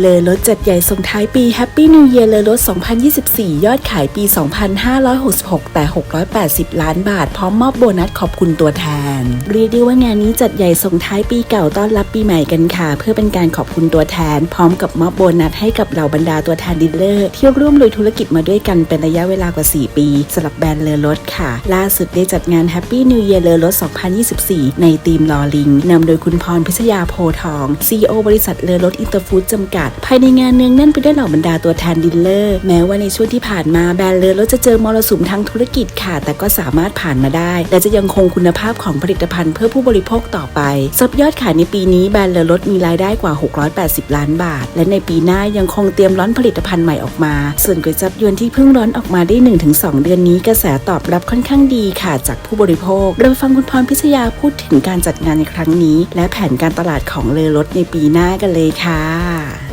เลอรถจัดใหญ่ส่งท้ายปี Happy New Year เลอรถ 2024 ยอดขายปี 2566 แต่ 680 ล้านบาท พร้อมมอบโบนัสขอบคุณตัวแทน เรียกได้ว่างานนี้จัดใหญ่ส่งท้ายปีเก่าต้อนรับปีใหม่กันค่ะ เพื่อเป็นการขอบคุณตัวแทน พร้อมกับมอบโบนัสให้กับเหล่าบรรดาตัวแทนดีลเลอร์ที่ร่วมลุยธุรกิจมาด้วยกันเป็นระยะเวลากว่า 4 ปีสำหรับแบรนด์เลอรถค่ะ ล่าสุดได้จัดงาน Happy New Year เลอรถ2024 ในทีมลอลิงนำโดยคุณพรพิชยาโพทอง CEO บริษัทเลอรถอินเตอร์ฟู้ดจำกัด ภายในงานเนืองแน่นไปด้วยเหล่าบรรดาตัวแทนดีลเลอร์แม้ว่าในช่วงที่ผ่านมาแบรนด์เลอรถจะเจอมรสุมทางธุรกิจค่ะ แต่ก็สามารถผ่านมาได้ และจะยังคงคุณภาพของผลิตภัณฑ์เพื่อผู้บริโภคต่อไปสำหรับยอดขายในปีนี้แบรนด์เลอรถมีรายได้กว่า 680 ล้านบาท และในปีหน้ายังคงเตรียมร้อนผลิตภัณฑ์ใหม่ออกมา ส่วนก๋วยจับยวนที่เพิ่งร้อนออกมาได้ 1-2 เดือนนี้กระแสตอบรับค่อนข้างดีค่ะจากผู้บริโภค เราฟังคุณพรพิชยาพูดถึงการจัดงานในครั้งนี้ และแผนการตลาดของเลอรถในปีหน้ากันเลยค่ะ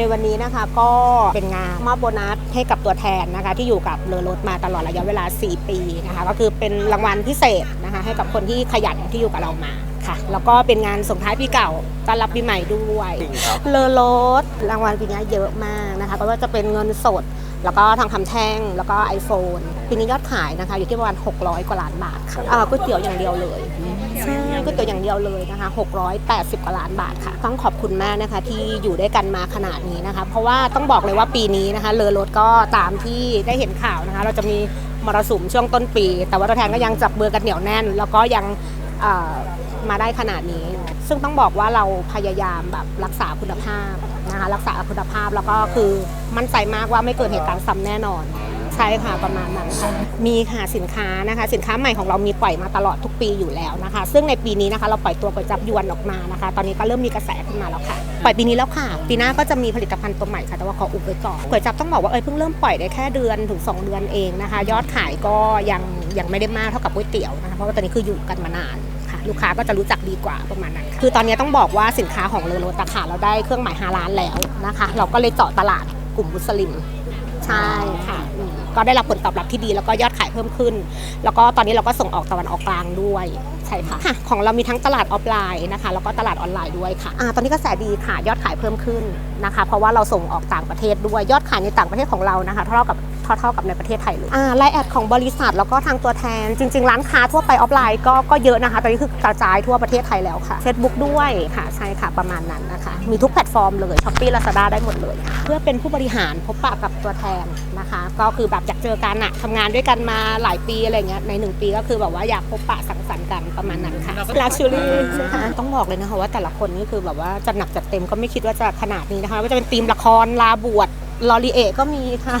ในวันนี้นะคะก็เป็นงานมอบโบนัสให้กับตัวแทนนะคะที่อยู่กับเรือรถมาตลอดระยะเวลา 4 ปีนะคะก็คือเป็นรางวัลพิเศษนะคะให้กับคนที่ขยันที่อยู่กับเรามาค่ะ แล้วก็เป็นงานส่งท้ายปีเก่าต้อนรับปีใหม่ด้วยเรือรถรางวัลปีนี้เยอะมากนะคะก็ว่าจะเป็นเงินสด แล้วก็ทางคำแท่งแล้วก็ iPhone ปีนี้ยอดขายนะคะอยู่ที่ประมาณ600 กว่าล้านบาทค่ะอ่าก๋วยเตี๋ยวอย่างเดียวเลย ใช่ก๋วยเตี๋ยวอย่างเดียวเลยนะคะ 680 กว่าล้านบาทค่ะ ต้องขอบคุณมากนะคะที่อยู่ด้วยกันมาขนาดนี้นะคะ เพราะว่าต้องบอกเลยว่าปีนี้นะคะเลอรถก็ตามที่ได้เห็นข่าวนะคะ เราจะมีมรสุมช่วงต้นปี แต่ว่าตัวแทนก็ยังจับมือกันเหนียวแน่น แล้วก็ยังมาได้ขนาดนี้ ซึ่งต้องบอกว่าเราพยายามแบบรักษาคุณภาพนะคะ รักษาคุณภาพแล้วก็คือมั่นใจมากว่าไม่เกิดเหตุการณ์ซ้ำแน่นอน ช่ค่ะประมาณนั้นค่ะมีค่ะสินค้านะคะ สินค้าใหม่ของเรามีปล่อยมาตลอดทุกปีอยู่แล้วนะคะ ซึ่งในปีนี้นะคะเราปล่อยตัวก๋วยจับยวนออกมานะคะ ตอนนี้ก็เริ่มมีกระแสขึ้นมาแล้วค่ะ ปล่อยปีนี้แล้วค่ะ ปีหน้าก็จะมีผลิตภัณฑ์ตัวใหม่ค่ะแต่ว่าขออุบไว้ก่อนก๋วยจับต้องบอกว่าเอ้ยเพิ่งเริ่มปล่อยได้แค่เดือนถึง 2 เดือนเองนะคะ ยอดขายก็ยังยังไม่ได้มากเท่ากับก๋วยเตี๋ยวนะคะเพราะว่าตอนนี้คืออยู่กันมานานค่ะลูกค้าก็จะรู้จักดีกว่าประมาณนั้น คือตอนนี้ต้องบอกว่าสินค้าของเลอโรตะค่ะเราได้เครื่องหมายฮาลาลแล้วนะคะ เราก็เลยเจาะตลาดกลุ่มมุสลิม ใช่ค่ะ ก็ได้รับผลตอบรับที่ดี แล้วก็ยอดขายเพิ่มขึ้น แล้วก็ตอนนี้เราก็ส่งออกตะวันออกกลางด้วยใช่ค่ะค่ะของเรามีทั้งตลาดออฟไลน์นะคะแล้วก็ตลาดออนไลน์ด้วยค่ะอ่าตอนนี้กระแสดีค่ะยอดขายเพิ่มขึ้นนะคะ เพราะว่าเราส่งออกต่างประเทศด้วยยอดขายในต่างประเทศของเรานะคะเท่ากับ เท่าเท่ากับในประเทศไทยเลยอ่าไลน์แอดของบริษัทแล้วก็ทางตัวแทนจริง ๆ ร้านค้าทั่วไปออฟไลน์ก็ก็เยอะนะคะตอนนี้คือกระจายทั่วประเทศไทยแล้วค่ะ Facebook ด้วยค่ะใช่ค่ะประมาณนั้นนะคะ มีทุกแพลตฟอร์มเลยช้อปปี้ลาซาด้าได้หมดเลยค่ะเพื่อเป็นผู้บริหารพบปะกับตัวแทนนะคะ ก็คือแบบอยากเจอกันอะทำงานด้วยกันมาหลายปีอะไรเงี้ยในหนึ่งปีก็คือแบบว่าอยากพบปะสังสรรค์กันประมาณนั้นค่ะลาชูรี่นะคะต้องบอกเลยนะคะว่าแต่ละคนนี่คือแบบว่าจัดหนักจัดเต็มก็ไม่คิดว่าจะขนาดนี้นะคะว่าจะเป็นทีมละครลาบวช ลอรีเอก็มีค่ะ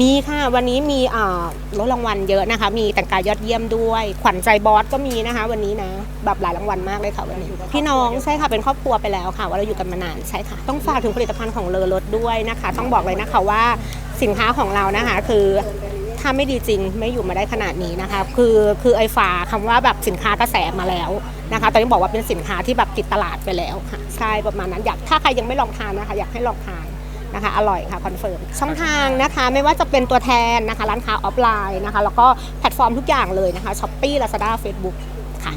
มีค่ะ วันนี้มีอ่ารถรางวัลเยอะนะคะ มีแต่งกายยอดเยี่ยมด้วย ขวัญใจบอสก็มีนะคะ วันนี้นะแบบหลายรางวัลมากเลยค่ะวันนี้ พี่น้องใช่ค่ะเป็นครอบครัวไปแล้วค่ะว่าเราอยู่กันมานานใช่ค่ะ ต้องฝากถึงผลิตภัณฑ์ของเลอรถด้วยนะคะ ต้องบอกเลยนะคะว่าสินค้าของเรานะคะ คือถ้าไม่ดีจริงไม่อยู่มาได้ขนาดนี้นะคะ คือคือไอ้ฝาคำว่าแบบสินค้ากระแสมาแล้วนะคะตอนนี้บอกว่าเป็นสินค้าที่แบบติดตลาดไปแล้วค่ะใช่ประมาณนั้นอยากถ้าใครยังไม่ลองทานนะคะ อยากให้ลองทาน นะคะอร่อยค่ะคอนเฟิร์มช่องทางนะคะไม่ว่าจะเป็นตัวแทนนะคะร้านค้าออฟไลน์นะคะแล้วก็แพลตฟอร์มทุกอย่างเลยนะคะช้อปปี้ลาซาด้าเฟซบุ๊กค่ะ